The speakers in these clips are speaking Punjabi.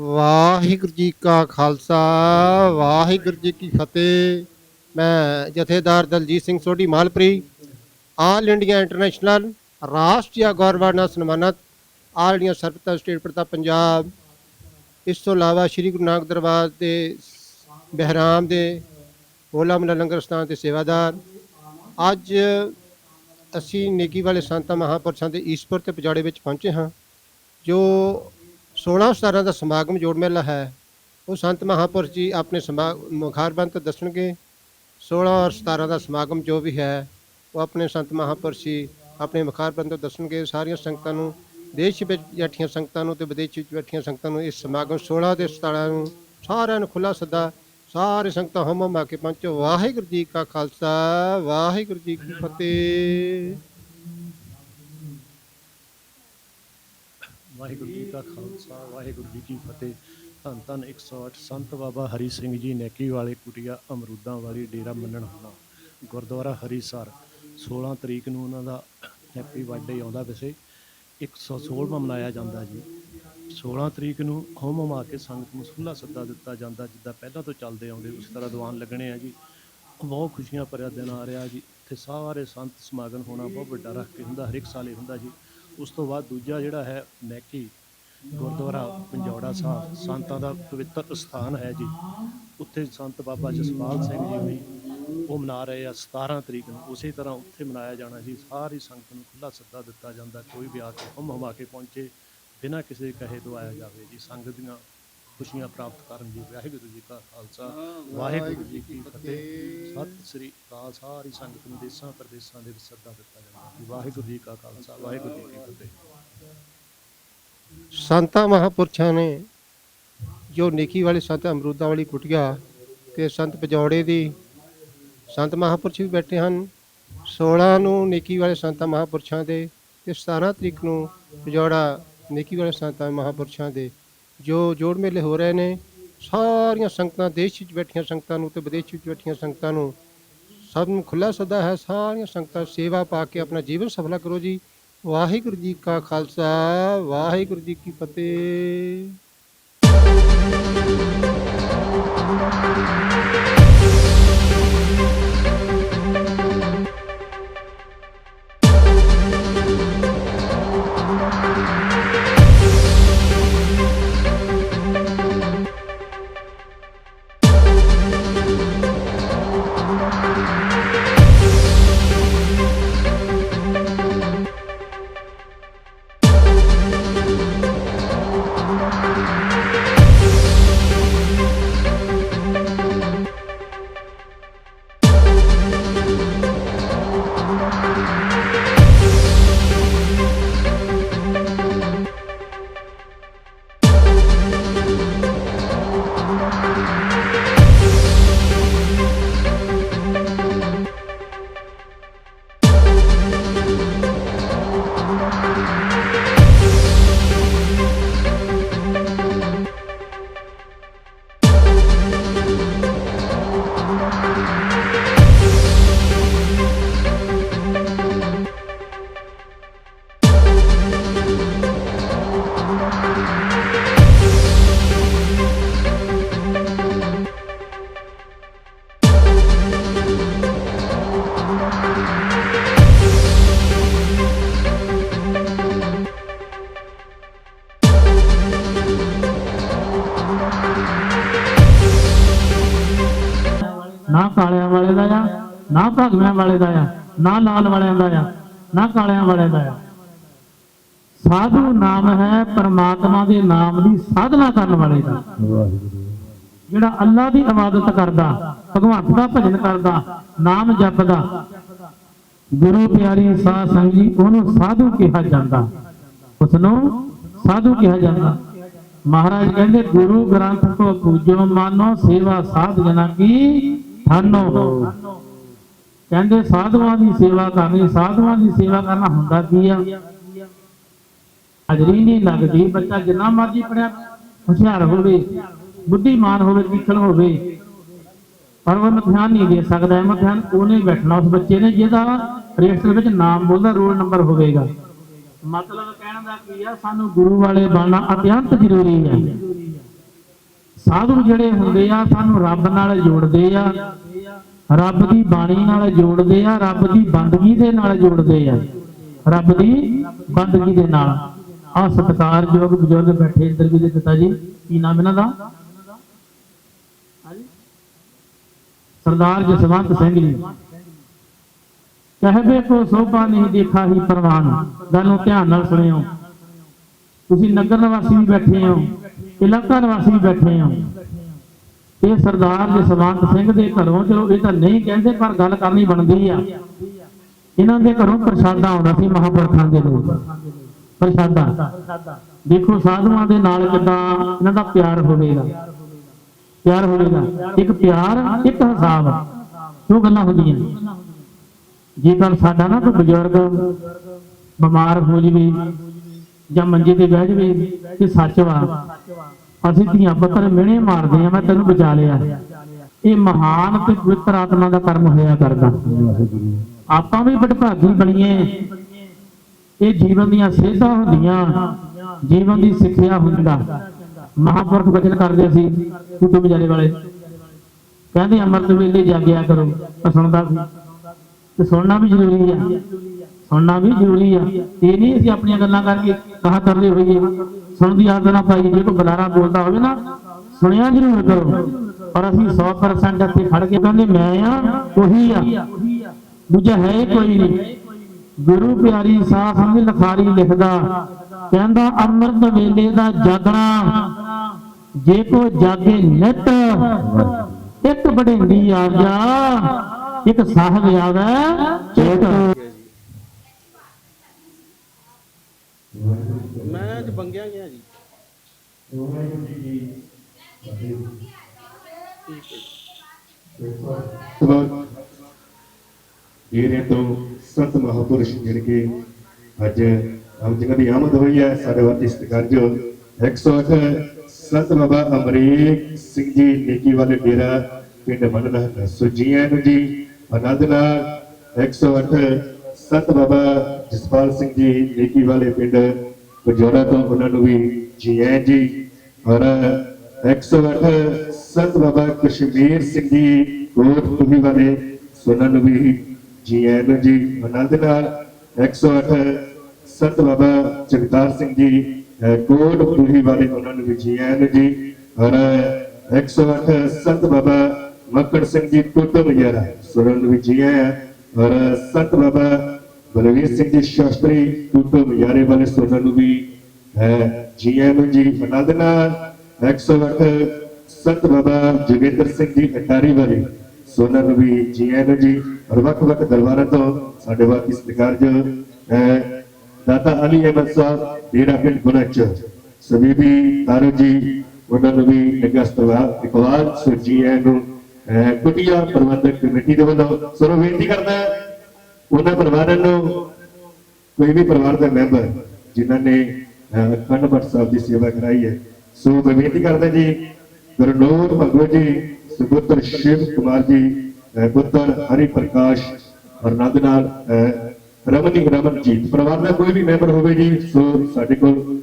ਵਾਹਿਗੁਰੂ ਜੀ ਕਾ ਖਾਲਸਾ, ਵਾਹਿਗੁਰੂ ਜੀ ਕੀ ਫਤਿਹ। ਮੈਂ ਜਥੇਦਾਰ Daljit Singh Sodhi Malpari all India international ਰਾਸ਼ਟਰੀ ਗੌਰਵ ਨਾਲ ਸਨਮਾਨਿਤ ਆਲ ਇੰਡੀਆ ਸਰਪਤਾ ਸਟੇਟ ਪ੍ਰਤਾ ਪੰਜਾਬ। ਇਸ ਤੋਂ ਇਲਾਵਾ ਸ੍ਰੀ ਗੁਰੂ ਨਾਨਕ ਦਰਬਾਰ ਦੇ ਬਹਿਰਾਮ ਦੇ ਹੋਲਾ ਮਹੱਲਾ ਲੰਗਰ ਸਥਾਨ ਦੇ ਸੇਵਾਦਾਰ। ਅੱਜ ਅਸੀਂ ਨੇਕੀ ਵਾਲੇ ਸੰਤਾਂ ਮਹਾਂਪੁਰਸ਼ਾਂ ਦੇ ਈਸਵਰ ਤੇ ਪਜਾੜੇ ਵਿੱਚ ਪਹੁੰਚੇ ਹਾਂ, ਜੋ 16 17 ਦਾ ਸਮਾਗਮ ਜੋੜ ਮੇਲਾ ਹੈ। ਉਹ ਸੰਤ ਮਹਾਂਪੁਰਸ਼ ਜੀ ਆਪਣੇ ਸਮਾ ਮੁਖਾਰਬੰਦ ਤੋਂ ਦੱਸਣਗੇ। 16 ਔਰ 17 ਦਾ ਸਮਾਗਮ ਜੋ ਵੀ ਹੈ, ਉਹ ਆਪਣੇ ਸੰਤ ਮਹਾਂਪੁਰਸ਼ ਜੀ ਆਪਣੇ ਮੁਖਾਰਬੰਦ ਤੋਂ ਦੱਸਣਗੇ। ਸਾਰੀਆਂ ਸੰਗਤਾਂ ਨੂੰ, ਦੇਸ਼ ਵਿੱਚ ਬੈਠੀਆਂ ਸੰਗਤਾਂ ਨੂੰ ਤੇ ਵਿਦੇਸ਼ ਵਿੱਚ ਬੈਠੀਆਂ ਸੰਗਤਾਂ ਨੂੰ ਇਸ ਸਮਾਗਮ 16 ਤੇ 17 ਨੂੰ ਸਾਰਿਆਂ ਨੂੰ ਖੁੱਲਾ ਸੱਦਾ। ਸਾਰੇ ਸੰਗਤਾਂ ਹਮ ਹਮ ਆ ਕੇ ਪਹੁੰਚੋ। ਵਾਹਿਗੁਰੂ ਜੀ ਕਾ ਖਾਲਸਾ, ਵਾਹਿਗੁਰੂ ਜੀ ਕੀ ਫਤਿਹ। ਵਾਹਿਗੁਰੂ ਜੀ ਕਾ ਖਾਲਸਾ, ਵਾਹਿਗੁਰੂ ਜੀ ਕੀ ਫਤਿਹ। ਧੰਨ ਧੰਨ 108 ਸੰਤ ਬਾਬਾ ਹਰੀ ਸਿੰਘ ਜੀ ਨੈਕੀ ਵਾਲੇ ਕੁਟਿਆ ਅਮਰੂਦਾਂ ਵਾਲੀ ਡੇਰਾ ਮੰਨਣ ਹੋਣਾ। ਗੁਰਦੁਆਰਾ ਹਰੀਸਰ 16 ਤਰੀਕ ਨੂੰ ਉਹਨਾਂ ਦਾ ਹੈਪੀ ਬਰਥਡੇ ਆਉਂਦਾ ਵੈਸੇ। 116ਵਾਂ ਮਨਾਇਆ ਜਾਂਦਾ ਜੀ। 16 ਤਰੀਕ ਨੂੰ ਹੋਮ ਹਮਾ ਕੇ ਸੰਗਤ ਨੂੰ ਸੁੱਲਾ ਸੱਦਾ ਦਿੱਤਾ ਜਾਂਦਾ ਜਿੱਦਾਂ ਪਹਿਲਾਂ ਤੋਂ ਚੱਲਦੇ ਆਉਂਦੇ, ਉਸ ਤਰ੍ਹਾਂ ਦੀਵਾਨ ਲੱਗਣੇ ਆ ਜੀ। ਬਹੁਤ ਖੁਸ਼ੀਆਂ ਭਰਿਆ ਦਿਨ ਆ ਰਿਹਾ ਜੀ। ਇੱਥੇ ਸਾਰੇ ਸੰਤ ਸਮਾਗਮ ਹੋਣਾ ਬਹੁਤ ਵੱਡਾ ਰੱਖ ਕੇ ਹੁੰਦਾ ਹਰ ਇੱਕ ਸਾਲ ਹੀ ਹੁੰਦਾ ਜੀ। ਉਸ ਤੋਂ ਬਾਅਦ ਦੂਜਾ ਜਿਹੜਾ ਹੈ ਮੈਕੀ ਗੁਰਦੁਆਰਾ ਪੰਜੌੜਾ ਸਾਹਿਬ, ਸੰਤਾਂ ਦਾ ਪਵਿੱਤਰ ਸਥਾਨ ਹੈ ਜੀ। ਉੱਥੇ ਸੰਤ ਬਾਬਾ ਜਸਪਾਲ ਸਿੰਘ ਜੀ ਵੀ ਉਹ ਮਨਾ ਰਹੇ ਆ 17 ਤਰੀਕ ਨੂੰ। ਉਸੇ ਤਰ੍ਹਾਂ ਉੱਥੇ ਮਨਾਇਆ ਜਾਣਾ ਜੀ। ਸਾਰੀ ਸੰਗਤ ਨੂੰ ਖੁੱਲਾ ਸੱਦਾ ਦਿੱਤਾ ਜਾਂਦਾ। ਕੋਈ ਵੀ ਆ ਕੇ ਹਮ ਹਮਾ ਕੇ ਪਹੁੰਚੇ, ਬਿਨਾਂ ਕਿਸੇ ਕਹੇ ਤੋਂ ਆਇਆ ਜਾਵੇ ਜੀ। ਸੰਗਤ ਦੀਆਂ ਖੁਸ਼ੀਆਂ ਪ੍ਰਾਪਤ ਕਰਨ ਜੀ। ਵਾਹਿਗੁਰੂ ਜੀ ਕਾ ਖਾਲਸਾ। ਵਾਹਿਗੁਰੂ ਜੀ ਕੀ ਫਤਿਹ। ਸਤਿ ਸ੍ਰੀ ਅਕਾਲ। ਸਾਰੀ ਸੰਗਤ ਨੂੰ ਦੇਸਾਂ ਪ੍ਰਦੇਸਾਂ ਦੇ ਵਿੱਚ ਸੱਦਾ ਦਿੱਤਾ ਜਾਂਦਾ ਜੀ ਵਾਹਿਗੁਰੂ ਜੀ ਕਾ ਖਾਲਸਾ ਵਾਹਿਗੁਰੂ ਜੀ ਕੀ ਫਤਿਹ। ਸੰਤਾਂ ਮਹਾਂਪੁਰਸ਼ਾਂ ਨੇ ਜੋ ਨੇਕੀ ਵਾਲੇ ਸੰਤ ਅਮਰੂਦਾਂ ਵਾਲੀ ਕੁਟਿਆ ਤੇ ਸੰਤ ਪਜੌੜੇ ਦੀ ਸੰਤ ਮਹਾਂਪੁਰਸ਼ ਵੀ ਬੈਠੇ ਹਨ। 16 ਨੂੰ ਨੇਕੀ ਵਾਲੇ ਸੰਤਾਂ ਮਹਾਂਪੁਰਸ਼ਾਂ ਦੇ ਤੇ 17 ਤਰੀਕ ਨੂੰ ਪਜੌੜਾ ਨੇਕੀ ਵਾਲੇ ਸੰਤਾਂ ਮਹਾਂਪੁਰਸ਼ਾਂ ਦੇ ਜੋ ਜੋੜ ਮੇਲੇ ਹੋ ਰਹੇ ਨੇ, ਸਾਰੀਆਂ ਸੰਗਤਾਂ, ਦੇਸ਼ ਵਿੱਚ ਬੈਠੀਆਂ ਸੰਗਤਾਂ ਨੂੰ ਤੇ ਵਿਦੇਸ਼ ਵਿੱਚ ਬੈਠੀਆਂ ਸੰਗਤਾਂ ਨੂੰ ਸਭ ਨੂੰ ਖੁੱਲਾ ਸੱਦਾ ਹੈ, ਸਾਰੀਆਂ ਸੰਗਤਾਂ ਸੇਵਾ ਪਾ ਕੇ ਆਪਣਾ ਜੀਵਨ ਸਫਲਾ ਕਰੋ ਜੀ। ਵਾਹਿਗੁਰੂ ਜੀ ਕਾ ਖਾਲਸਾ, ਵਾਹਿਗੁਰੂ ਜੀ ਕੀ ਫਤਿਹ। ਨਾ ਕਾਲਿਆਂ ਵਾਲੇ ਦਾ ਆ, ਨਾ ਭਗਵਿਆਂ ਵਾਲੇ ਦਾ ਆ, ਨਾ ਲਾਲ ਵਾਲਿਆਂ ਦਾ ਆ, ਨਾ ਕਾਲਿਆਂ ਵਾਲੇ ਦਾ ਆ। ਸਾਧੂ ਨਾਮ ਹੈ, ਪਰਮਾਤਮਾ ਦੇ ਨਾਮ ਦੀ ਸਾਧਨਾ ਕਰਨ ਵਾਲੇ ਦਾ। ਜਿਹੜਾ ਅੱਲਾ ਦੀ ਇਬਾਦਤ ਕਰਦਾ, ਭਗਵੰਤ ਦਾ ਭਜਨ ਕਰਦਾ, ਨਾਮ ਜਪਦਾ, ਗੁਰੂ ਪਿਆਰੀ ਸਾਧ ਸੰਗ ਜੀ, ਉਹਨੂੰ ਸਾਧੂ ਕਿਹਾ ਜਾਂਦਾ। ਉਸ ਨੂੰ ਸਾਧੂ ਕਿਹਾ ਜਾਂਦਾ। ਮਹਾਰਾਜ ਕਹਿੰਦੇ, ਗੁਰੂ ਗ੍ਰੰਥ ਕੋ ਪੂਜੋ, ਮਾਨੋ ਸੇਵਾ ਸਾਧ ਜਨਾ ਕੀ ਥਾਨੋ ਕਹਿੰਦੇ ਸਾਧੂਆਂ ਦੀ ਸੇਵਾ ਕਰਨੀ ਸਾਧੂਆਂ ਦੀ ਸੇਵਾ ਕਰਨਾ ਹੁੰਦਾ ਕੀ ਆ? ਹਾਜ਼ਰੀ ਨਹੀਂ ਲੱਗਦੀ ਬੱਚਾ ਜਿੰਨਾ ਮਰਜ਼ੀ ਪੜਿਆ ਹੁਸ਼ਿਆਰ ਹੋਵੇ ਬੁੱਧੀਮਾਨ ਹੋਵੇ ਵਿਖਣ ਹੋਵੇ। ਪਰ ਉਹ ਇਮਤਿਹਾਨ ਨਹੀਂ ਦੇ ਸਕਦਾ ਇਮਤਿਹਾਨ ਉਹਨੇ ਬੈਠਣਾ ਉਸ ਬੱਚੇ ਨੇ ਜਿਹਦਾ ਰਜਿਸਟਰ ਵਿੱਚ ਨਾਮ ਬੋਲਦਾ ਰੋਲ ਨੰਬਰ ਹੋਵੇਗਾ। ਮਤਲਬ ਕਹਿਣ ਦਾ ਕੀ ਆ ਸਾਨੂੰ ਗੁਰੂ ਵਾਲੇ ਬਣਨਾ ਅਤਿਅੰਤ ਜ਼ਰੂਰੀ ਹੈ। ਸਾਧੂ ਜਿਹੜੇ ਹੁੰਦੇ ਆ, ਸਾਨੂੰ ਰੱਬ ਨਾਲ ਜੋੜਦੇ ਆ। ਰੱਬ ਦੀ ਬਾਣੀ ਨਾਲ ਜੋੜਦੇ ਆ, ਰੱਬ ਦੀ ਬੰਦਗੀ ਦੇ ਨਾਲ ਜੋੜਦੇ ਆ। ਰੱਬ ਦੀ ਬੰਦਗੀ ਦੇ ਨਾਲ। ਆ ਸਤਿਕਾਰਯੋਗ ਬਜ਼ੁਰਗ ਬੈਠੇ ਇੱਧਰ ਵੀ ਦੇ ਪਿਤਾ ਜੀ ਕੀ ਨਾਮ ਇਹਨਾਂ ਦਾ? ਸਰਦਾਰ ਜਸਵੰਤ ਸਿੰਘ ਜੀ। ਕਹਵੇ ਕੋ ਸੋਭਾ ਨਹੀਂ ਦੇਖਾ ਹੀ ਪ੍ਰਵਾਨ। ਗੱਲ ਨੂੰ ਧਿਆਨ ਨਾਲ ਸੁਣਿਓ। ਤੁਸੀਂ ਨਗਰ ਨਿਵਾਸੀ ਵੀ ਬੈਠੇ ਹੋ। ਇਲਾਕਾ ਨਿਵਾਸੀ ਬੈਠੇ ਹੋ। ਇਹ ਸਰਦਾਰ ਜਸਵੰਤ ਸਿੰਘ ਦੇ ਘਰੋਂ ਚਲੋ, ਇਹ ਤਾਂ ਨਹੀਂ ਕਹਿੰਦੇ, ਪਰ ਗੱਲ ਕਰਨੀ ਬਣਦੀ ਆ। ਇਹਨਾਂ ਦੇ ਘਰੋਂ ਪ੍ਰਸ਼ਾਦਾ ਆਉਂਦਾ ਸੀ ਮਹਾਪੁਰਖਾਂ ਦੇ ਲੋਕ ਪ੍ਰਸ਼ਾਦਾ। ਦੇਖੋ, ਸਾਧੂਆਂ ਦੇ ਨਾਲ ਕਿਦਾਂ ਇਹਨਾਂ ਦਾ ਪਿਆਰ ਹੋਵੇਗਾ। ਪਿਆਰ ਹੋਵੇਗਾ। ਇੱਕ ਪਿਆਰ, ਇੱਕ ਹਿਸਾਬ। ਉਹ ਗੱਲਾਂ ਹੁੰਦੀਆਂ? ਜੇਕਰ ਸਾਡਾ ਨਾ ਕੋਈ ਬਜ਼ੁਰਗ ਬਿਮਾਰ ਹੋ ਜਵੇ ਜਾਂ ਮੰਜੇ ਤੇ ਬਹਿ ਜਵੇ ਕਿ ਸੱਚ ਵਾ ਅਸੀਂ ਧੀਆਂ ਪੁੱਤਰ ਮਿਹਣੇ ਮਾਰਦੇ ਆ ਮੈਂ ਤੈਨੂੰ ਬਚਾ ਲਿਆ। ਇਹ ਮਹਾਨ ਤੇ ਪਵਿੱਤਰ ਆਤਮਾ ਦਾ ਕਰਮ ਹੋਇਆ ਕਰਦਾ। ਆਪਾਂ ਵੀ ਭਟਭਾਗੀ ਬਣੀਏ। ਇਹ ਜੀਵਨ ਦੀਆਂ ਸੇਧਾਂ ਹੁੰਦੀਆਂ, ਜੀਵਨ ਦੀ ਸਿੱਖਿਆ ਹੁੰਦਾ। ਮਹਾਪੁਰਖ ਬਚਨ ਕਰਦੇ ਸੀ ਕੁਤੁਬ ਜਾਲੇ ਵਾਲੇ। ਕਹਿੰਦੇ, ਅੰਮ੍ਰਿਤ ਵੇਲੇ ਜਾਗਿਆ ਕਰੋ। ਮੈਂ ਸੁਣਦਾ ਸੀ। ਤੇ ਸੁਣਨਾ ਵੀ ਜ਼ਰੂਰੀ ਆ। ਸੁਣਨਾ ਵੀ ਜ਼ਰੂਰੀ ਆ। ਇਹ ਨਹੀਂ ਅਸੀਂ ਆਪਣੀਆਂ ਗੱਲਾਂ ਕਰਕੇ ਕਹਾ ਕਰਦੇ ਹੋਈਏ। ਸੁਣਦੀ ਆਦਤ ਨਾ ਪਾਈ ਜੇ ਕੋਈ ਬੁਲਾਰਾ ਬੋਲਦਾ ਹੋਵੇ ਨਾ, ਸੁਣਿਆ ਜ਼ਰੂਰ ਕਰੋ। ਪਰ ਅਸੀਂ 100% ਇੱਥੇ ਖੜ ਕੇ ਕਹਿੰਦੇ ਮੈਂ ਆ, ਉਹੀ ਆ। ਦੂਜਾ ਹੈ ਕੋਈ ਨਹੀਂ। ਗੁਰੂ ਪਿਆਰੀ ਸਾਹ ਸੰਗ ਲਖਾਰੀ ਲਿਖਦਾ, ਕਹਿੰਦਾ ਅੰਮ੍ਰਿਤ ਵੇਲੇ ਦਾ ਜਾਗਣਾ, ਜੇ ਕੋ ਜਾਗੇ ਨਿਤ, ਇੱਕ ਬੜਿੰਦੀ ਆ ਜਾ, ਇੱਕ ਸਾਹਿਬ ਆਵੇ ਚੇਤ ਮੈਂ ਅੱਜ ਬੰਗਿਆ ਗਿਆ ਜੀ। ਜਿਹੜੇ ਤੋਂ ਸੰਤ ਮਹਾਪੁਰਸ਼ ਜਿਹੜੇ ਕਿ ਅੱਜ ਆਪ ਜਿਨ੍ਹਾਂ ਦੀ ਆਮਦ ਹੋਈ ਹੈ, ਸਾਡੇ ਵਾਸਤੇ ਸਤਿਕਾਰਯੋਗ 108 ਸੰਤ ਬਾਬਾ ਅਮਰੀਕ ਸਿੰਘ ਜੀ, ਨੇਕੀ ਵਾਲੇ ਡੇਰਾ ਪਿੰਡ ਮੰਡਲਾ ਸੁਜੀਆਂ ਨੂੰ ਜੀ। ਆਨੰਦ ਨਾਲ 108 ਸੰਤ ਬਾਬਾ ਜਸਪਾਲ ਸਿੰਘ ਜੀ, ਨੇਕੀ ਵਾਲੇ ਪਿੰਡ ਬਜੋਰਾ ਤੋਂ ਉਹਨਾਂ ਨੂੰ ਵੀ ਜੀ ਆਇਆਂ ਜੀ। ਔਰ 108 ਸੰਤ ਬਾਬਾ ਕਸ਼ਮੀਰ ਸਿੰਘ ਜੀ ਕੋਟ ਵਾਲੇ ਸੁਣਨ ਨੂੰ ਵੀ ਜੀ ਆਇਆਂ ਜੀ ਆਨੰਦ ਨਾਲ। 108 ਸੰਤ ਬਾਬਾ ਜਗਤਾਰ ਸਿੰਘ ਜੀ, ਅਹ ਕੋਟ ਤੁਹੀ ਵਾਲੇ ਉਹਨਾਂ ਨੂੰ ਵੀ ਜੀ ਆਇਆਂ ਜੀ। ਔਰ 108 ਸੰਤ ਬਾਬਾ ਮੱਕੜ ਸਿੰਘ ਜੀ ਕੁੱਤਮ ਮਜਰਾ ਸੁਣਨ ਨੂੰ ਵੀ ਜੀ ਆਇਆਂ। ਔਰ ਸੰਤ ਬਾਬਾ ਬਲਵੀਰ ਸਿੰਘ ਜੀ ਸ਼ਾਸਤਰੀ ਕੁੱਤਮ ਮਜਾਰੇ ਵਾਲੇ ਸੁਣਨ ਨੂੰ ਵੀ ਹੈ। ਜੀ ਆਇਆਂ ਨੂੰ ਨਾਲ 108 ਸੰਤ ਬਾਬਾ ਜੋਗਿੰਦਰ ਸਿੰਘ ਜੀ ਅਟਾਰੀ ਵਾਲੇ ਸੋਨਾ ਨੂੰ ਵੀ ਜੀ ਜੀ ਔਰ ਵੱਖ ਵੱਖ ਦਰਬਾਰਾਂ ਤੋਂ ਸਾਡੇ ਵਾਕੀ ਸਤਿਕਾਰ ਜੋ ਹੈ ਦਾਤਾ ਅਲੀ ਅਹਿਮਦ ਸਾਹਿਬ ਡੇਰਾ ਪਿੰਡ ਗੁਨਾਚ ਸਬੀਬੀ ਤਾਰੂ ਜੀ ਉਹਨਾਂ ਨੂੰ ਵੀ ਨਿਗਸਤਵਾ ਇਕਵਾਲ ਸੋ ਜੀ ਨੂੰ ਅਹ, ਪ੍ਰਬੰਧਕ ਕਮੇਟੀ ਦੇ ਵੱਲੋਂ ਸਰੋ ਬੇਨਤੀ ਕਰਦਾ ਹੈ, ਉਹਨਾਂ ਪਰਿਵਾਰਾਂ ਨੂੰ ਕੋਈ ਵੀ ਪਰਿਵਾਰ ਦਾ ਮੈਂਬਰ ਜਿਨ੍ਹਾਂ ਨੇ ਅਹ, ਅਖੰਡ ਪਾਠ ਸਾਹਿਬ ਦੀ ਸੇਵਾ ਕਰਾਈ ਹੈ ਸੋ ਮੈਂ ਬੇਨਤੀ ਕਰਦਾ ਜੀ ਗੁਰਨੂਰ ਭਗਵਤ ਜੀ ਸੁਪੁੱਤਰ ਸ਼ਿਵ ਕੁਮਾਰ ਜੀ ਅਹ, ਪੁੱਤਰ ਹਰੀ ਪ੍ਰਕਾਸ਼ ਔਰ ਨਾਲ ਅਹ, ਰਮਨੀ ਰਮਨਜੀਤ ਪਰਿਵਾਰ ਦਾ ਕੋਈ ਵੀ ਮੈਂਬਰ ਹੋਵੇ ਜੀ ਸੋ ਸਾਡੇ ਕੋਲ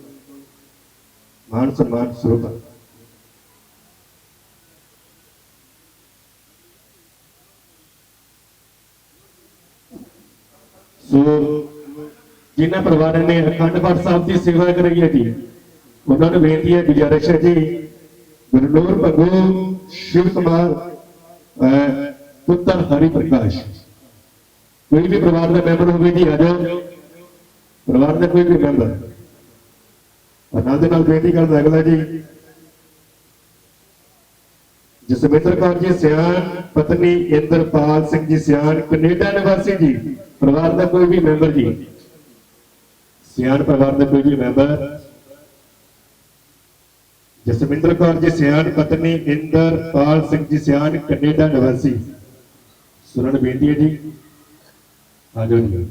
ਮਾਨ ਸਨਮਾਨ ਸਰੂਪ ਸੋ, ਜਿਨ੍ਹਾਂ ਪਰਿਵਾਰਾਂ ਨੇ ਅਖੰਡ ਪਾਠ ਸਾਹਿਬ ਦੀ ਸੇਵਾ ਕਰਾਈ ਹੈ ਜੀ ਉਹਨਾਂ ਨੂੰ ਬੇਨਤੀ ਹੈ ਗੁਜ਼ਾਰਿਸ਼ ਹੈ ਜੀ ਗੁਰਨੂਰ ਭਗੂ, ਸ਼ਿਵ ਕੁਮਾਰ ਪੁੱਤਰ ਹਰੀ ਪ੍ਰਕਾਸ਼। ਕੋਈ ਵੀ ਪਰਿਵਾਰ ਦਾ ਮੈਂਬਰ ਹੋਵੇ ਜੀ, ਆ ਜਾਓ। ਪਰਿਵਾਰ ਦਾ ਕੋਈ ਵੀ ਮੈਂਬਰ। ਉਹਨਾਂ ਦੇ ਨਾਲ ਬੇਨਤੀ ਕਰਦਾ ਅਗਲਾ ਜੀ। ਜਸਵਿੰਦਰ ਕੌਰ ਜੀ ਸਿਆਣ, ਪਤਨੀ ਇੰਦਰਪਾਲ ਸਿੰਘ ਜੀ ਸਿਆਣ, ਕੈਨੇਡਾ ਨਿਵਾਸੀ ਜੀ। ਪਰਿਵਾਰ ਦਾ ਕੋਈ ਵੀ ਮੈਂਬਰ ਜੀ। ਸਿਆਣ ਪਰਿਵਾਰ ਦਾ ਕੋਈ ਵੀ ਮੈਂਬਰ। ਜਸਵਿੰਦਰ ਕੌਰ ਜੀ ਸਿਆਣ, ਪਤਨੀ ਇੰਦਰਪਾਲ ਸਿੰਘ ਜੀ ਸਿਆਣ, ਕੈਨੇਡਾ ਨਿਵਾਸੀ। ਸੁਣਨ ਬੇਨਤੀ ਹੈ ਜੀ। ਆ ਜੀ।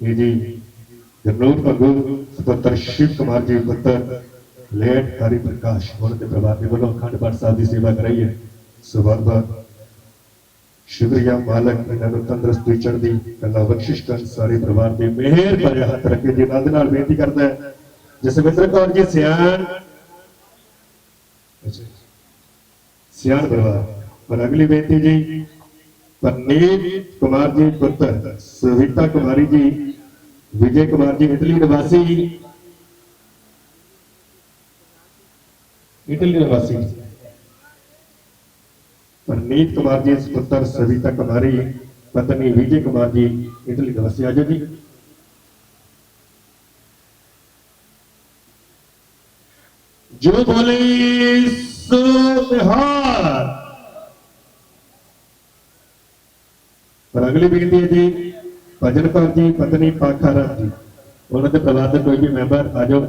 ਇਹ ਜੀ ਜਗਨੂਰ ਭਗੂ ਸੁਪੁੱਤਰ ਸ਼ਿਵ ਕੁਮਾਰ ਜੀ ਪੁੱਤਰ ਲੇਟ ਹਰੀ ਪ੍ਰਕਾਸ਼ ਉਹਨਾਂ ਦੇ ਪਰਿਵਾਰ ਦੇ ਵੱਲੋਂ ਅਖੰਡ ਪਾਠ ਸਾਹਿਬ ਦੀ ਸੇਵਾ ਕਰਾਈ ਹੈ ਸੋ ਸ਼ੁਕਰੀਆ ਮਾਲਕ ਇਹਨਾਂ ਨੂੰ ਤੰਦਰੁਸਤੀ ਚੜ੍ਹਦੀ ਕਲਾ ਬਖਸ਼ਿਸ਼ ਕਰਨ ਸਾਰੇ ਪਰਿਵਾਰ ਦੇ ਮਿਹਰ ਭਰੇ ਹੱਥ ਰੱਖੇ ਜੀ ਨਾਲ ਨਾਲ ਬੇਨਤੀ ਕਰਦਾ ਹੈ ਜਸਵਿੰਦਰ ਕੌਰ ਜੀ ਸਿਆਣ ਸਿਆਣ ਪਰਿਵਾਰ ਪਰ ਅਗਲੀ ਬੇਨਤੀ ਜੀ ਪਰਨੀਤ ਕੁਮਾਰ ਜੀ ਪੁੱਤਰ ਸਵਿਤਾ ਕੁਮਾਰੀ ਜੀ ਵਿਜੇ ਕੁਮਾਰ ਜੀ ਇਟਲੀ ਨਿਵਾਸੀ ਇਟਲੀ ਨਿਵਾਸੀ ਪਰਨੀਤ ਕੁਮਾਰ ਜੀ ਪੁੱਤਰ ਸਵਿਤਾ ਕੁਮਾਰੀ ਪਤਨੀ ਵਿਜੇ ਕੁਮਾਰ ਜੀ ਇਟਲੀ ਨਿਵਾਸੀ ਆਜੋ ਜੀ ਜੋ ਬੋਲੇ ਸੋ ਪਰ ਅਗਲੀ ਬੇਨਤੀ ਹੈ ਜੀ ਭਜਨ ਕੌਰ ਜੀ ਪਤਨੀ ਪਾਖਾ ਰਾਮ ਜੀ ਉਹਨਾਂ ਦੇ ਪਰਿਵਾਰ ਦੇ ਕੋਈ ਵੀ ਮੈਂਬਰ ਆਜੋ